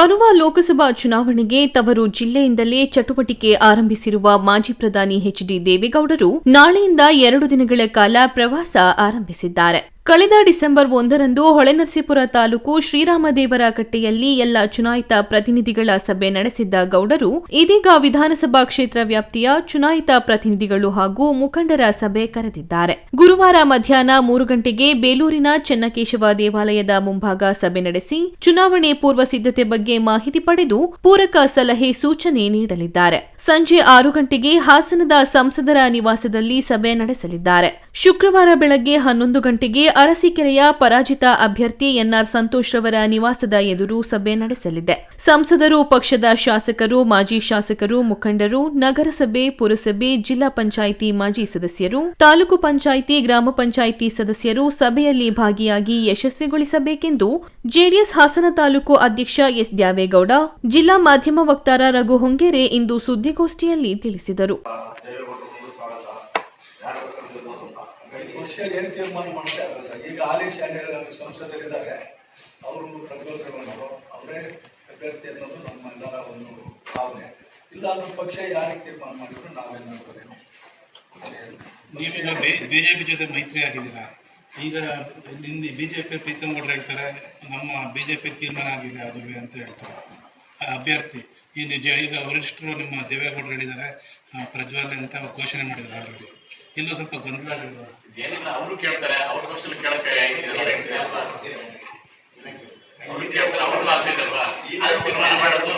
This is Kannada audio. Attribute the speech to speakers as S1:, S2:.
S1: ಬರುವ ಲೋಕಸಭಾ ಚುನಾವಣೆಗೆ ತವರು ಜಿಲ್ಲೆಯಿಂದಲೇ ಚಟುವಟಿಕೆ ಆರಂಭಿಸಿರುವ ಮಾಜಿ ಪ್ರಧಾನಿ ಎಚ್ ಡಿ ದೇವೇಗೌಡರು ನಾಳೆಯಿಂದ ಎರಡು ದಿನಗಳ ಕಾಲ ಪ್ರವಾಸ ಆರಂಭಿಸಿದ್ದಾರೆ. ಕಳೆದ ಡಿಸೆಂಬರ್ ಒಂದರಂದು ಹೊಳೆನರಸೀಪುರ ತಾಲೂಕು ಶ್ರೀರಾಮದೇವರ ಕಟ್ಟೆಯಲ್ಲಿ ಎಲ್ಲ ಚುನಾಯಿತ ಪ್ರತಿನಿಧಿಗಳ ಸಭೆ ನಡೆಸಿದ್ದ ಗೌಡರು, ಇದೀಗ ವಿಧಾನಸಭಾ ಕ್ಷೇತ್ರ ವ್ಯಾಪ್ತಿಯ ಚುನಾಯಿತ ಪ್ರತಿನಿಧಿಗಳು ಹಾಗೂ ಮುಖಂಡರ ಸಭೆ ಕರೆದಿದ್ದಾರೆ. ಗುರುವಾರ ಮಧ್ಯಾಹ್ನ ಮೂರು ಗಂಟೆಗೆ ಬೇಲೂರಿನ ಚೆನ್ನಕೇಶವ ದೇವಾಲಯದ ಮುಂಭಾಗ ಸಭೆ ನಡೆಸಿ ಚುನಾವಣೆ ಪೂರ್ವ ಸಿದ್ಧತೆ ಬಗ್ಗೆ ಮಾಹಿತಿ ಪಡೆದು ಪೂರಕ ಸಲಹೆ ಸೂಚನೆ ನೀಡಲಿದ್ದಾರೆ. ಸಂಜೆ ಆರು ಗಂಟೆಗೆ ಹಾಸನದ ಸಂಸದರ ನಿವಾಸದಲ್ಲಿ ಸಭೆ ನಡೆಸಲಿದ್ದಾರೆ. ಶುಕ್ರವಾರ ಬೆಳಗ್ಗೆ ಹನ್ನೊಂದು ಗಂಟೆಗೆ ಅರಸೀಕೆರೆಯ ಪರಾಜಿತ ಅಭ್ಯರ್ಥಿ ಎನ್ಆರ್ ಸಂತೋಷ್ ರವರ ನಿವಾಸದ ಎದುರು ಸಭೆ ನಡೆಸಲಿದೆ. ಸಂಸದರು, ಪಕ್ಷದ ಶಾಸಕರು, ಮಾಜಿ ಶಾಸಕರು, ಮುಖಂಡರು, ನಗರಸಭೆ, ಪುರಸಭೆ, ಜಿಲ್ಲಾ ಪಂಚಾಯಿತಿ ಮಾಜಿ ಸದಸ್ಯರು, ತಾಲೂಕು ಪಂಚಾಯಿತಿ, ಗ್ರಾಮ ಪಂಚಾಯಿತಿ ಸದಸ್ಯರು ಸಭೆಯಲ್ಲಿ ಭಾಗಿಯಾಗಿ ಯಶಸ್ವಿಗೊಳಿಸಬೇಕೆಂದು ಜೆಡಿಎಸ್ ಹಾಸನ ತಾಲೂಕು ಅಧ್ಯಕ್ಷ ಎಸ್ ದ್ಯಾವೇಗೌಡ, ಜಿಲ್ಲಾ ಮಾಧ್ಯಮ ವಕ್ತಾರ ರಘು ಹೊಂಗೇರೆ ಇಂದು ಸುದ್ದಿಗೋಷ್ಠಿಯಲ್ಲಿ ತಿಳಿಸಿದರು.
S2: ವಿಷಯ ಏನು ತೀರ್ಮಾನ ಮಾಡ್ತಾ ಇದ್ದಾರೆ ಸರ್? ಈಗ ಹಾಲಿ ಶಾಲೆಗಳ ಸಂಸದರಿದ್ದಾರೆ. ಅವರು ಪ್ರಜ್ವಲ್ಕರವರು ಅವರೇ ಅಭ್ಯರ್ಥಿ ಅನ್ನೋದು ನಮ್ಮೆಲ್ಲರ ಒಂದು ಭಾವನೆ. ಇಲ್ಲ ಅನ್ನೋ ಪಕ್ಷ ಯಾರಿಗೆ ತೀರ್ಮಾನ ಮಾಡಿದ್ರು ನಾವೇನು ಮಾಡ್ಕೋದೇನು
S3: ನೀವೀಗ ಬಿಜೆಪಿ ಜೊತೆ ಮೈತ್ರಿ ಆಗಿದ್ದೀರಾ? ಈಗ ನಿನ್ನೆ ಬಿಜೆಪಿ ಪ್ರೀತಮ್ ಗೌಡ್ರು ಹೇಳ್ತಾರೆ, ನಮ್ಮ ಬಿಜೆಪಿ ತೀರ್ಮಾನ ಆಗಿದೆ, ಅದು ಅಂತ ಹೇಳ್ತಾರೆ. ಅಭ್ಯರ್ಥಿ ಈ ನಿಜ ಈಗ ವರಿಷ್ಠರು ನಿಮ್ಮ ದೇವೇಗೌಡರು ಹೇಳಿದ್ದಾರೆ ಪ್ರಜ್ವಲ್ ಅಂತ ಘೋಷಣೆ ಮಾಡಿದ್ದಾರೆ ಆಲ್ರೆಡಿ ಇಲ್ಲೂ ಸ್ವಲ್ಪ ಗೊಂದಲ?
S4: ಏನಿಲ್ಲ ಅವರು ಕೇಳ್ತಾರೆ ಅವ್ರ ಕ್ವಶನ್ ಕೇಳಕ್ಕೆ ಅವ್ರು ಆಸೆ ಅದು ತೀರ್ಮಾನ ಮಾಡೋದು